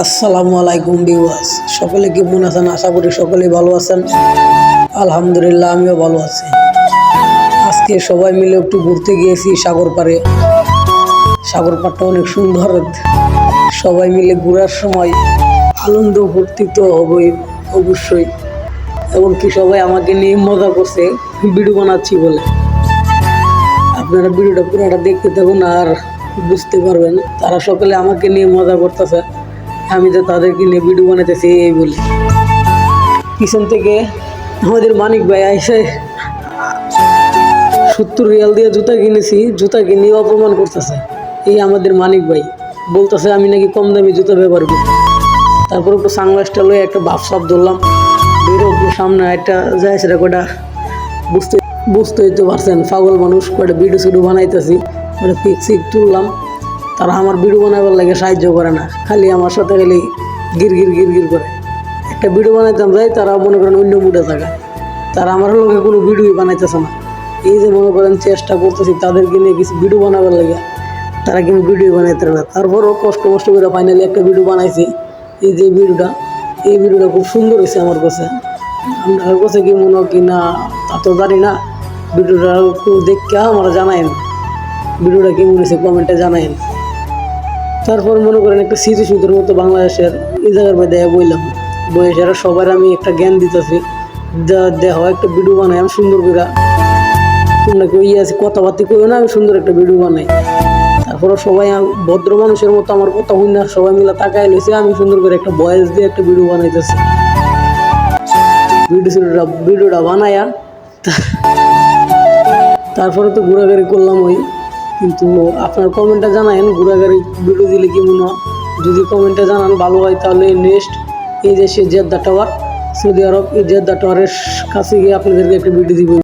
আসসালামু আলাইকুম বিওয়াস সকলে কেমন আছেন? আশা করি সকলেই ভালো আছেন। আলহামদুলিল্লাহ, আমিও ভালো আছি। আজকে সবাই মিলে একটু ঘুরতে গিয়েছি সাগর পাড়ে। সাগর পাড়টা অনেক সুন্দর। সবাই মিলে ঘোরার সময় আনন্দ ফুর্তি তো হবই, অবশ্যই। এমনকি সবাই আমাকে নিয়ে মজা করছে, ভিডিও বানাচ্ছি বলে। আপনারা ভিডিওটা পুরোটা দেখতে থাকুন আর বুঝতে পারবেন, তারা সকলে আমাকে নিয়ে মজা করতেছে। আমি তো তাদেরকে নিয়ে ভিডিও বানাইতেছি, এই বলে। পিছন থেকে আমাদের মানিক ভাই আইসে, সত্তর রিয়াল দিয়ে জুতা কিনেছি জুতা কিনে অপমান করতেছে। এই আমাদের মানিক ভাই। বলতেছে, আমি নাকি কম দামি জুতা ব্যবহার করি। তারপর একটু সানগ্লাসটা লয়ে একটা বাপ সাপ ধরলাম। বেরো সামনে একটা যায় সেটা কটা বুঝতে বুঝতে তো পারছেন, পাগল মানুষ কটা ভিডিও সিডিও বানাইতেছি। কটা পিক তুললাম। তারা আমার ভিডিও বানাবার লাগে সাহায্য করে না। খালি আমার সাথে খালি গির গির গির গির করে। একটা ভিডিও বানাইতাম যাই, তারা মনে করেন অন্য মুডে থাকা। তারা আমার লোকে কোনো ভিডিওই বানাইতেছে না। এই যে মনে করেন চেষ্টা করতেছি তাদেরকে নিয়ে কিছু ভিডিও বানাবার লাগে। তারা কিন্তু ভিডিও বানাইতে না। তারপরও কষ্ট কষ্ট করে ফাইনালি একটা ভিডিও বানাইছি। এই যে ভিডিওটা এই ভিডিওটা খুব সুন্দর হয়েছে আমার কাছে। আমার কাছে কি মনে কি না, তা তো জানি না। ভিডিওটা একটু দেখে আমার জানাইন। ভিডিওটা কেমন হয়েছে কমেন্টে জানাইন। তারপর মনে করেন একটা স্মৃতি সুন্দর মতো বাংলাদেশের এই জায়গার মধ্যে বললাম বয়সের সবার আমি একটা জ্ঞান দিতেছি দেহ একটা ভিডিও বানাই, আমি সুন্দর করে তোমরা কেউ ইয়ে আছে, কথাবার্তি কইও না, আমি সুন্দর একটা ভিডিও বানাই। তারপরে সবাই ভদ্র মানুষের মতো আমার কথা হই না সবাই মিলে তাকাই লইছে, আমি সুন্দর করে একটা ভয়েস দিয়ে একটা ভিডিও বানাইতেছি। ভিডিওটা ভিডিওটা বানায়া তারপরে তো ঘোরাঘুরি করলাম ওই কিন্তু আপনার কমেন্টটা জানায়েন ঘোরাঘুরি ভিডিও দিলে কি মনে হয়? যদি কমেন্টে জানান, ভালো হয়, তাহলে নেক্সট এই দেশে জেদ্দা টাওয়ার সৌদি আরব এই জেদ্দা টাওয়ারের কাছে গিয়ে আপনাদেরকে একটা ভিডিও দিব।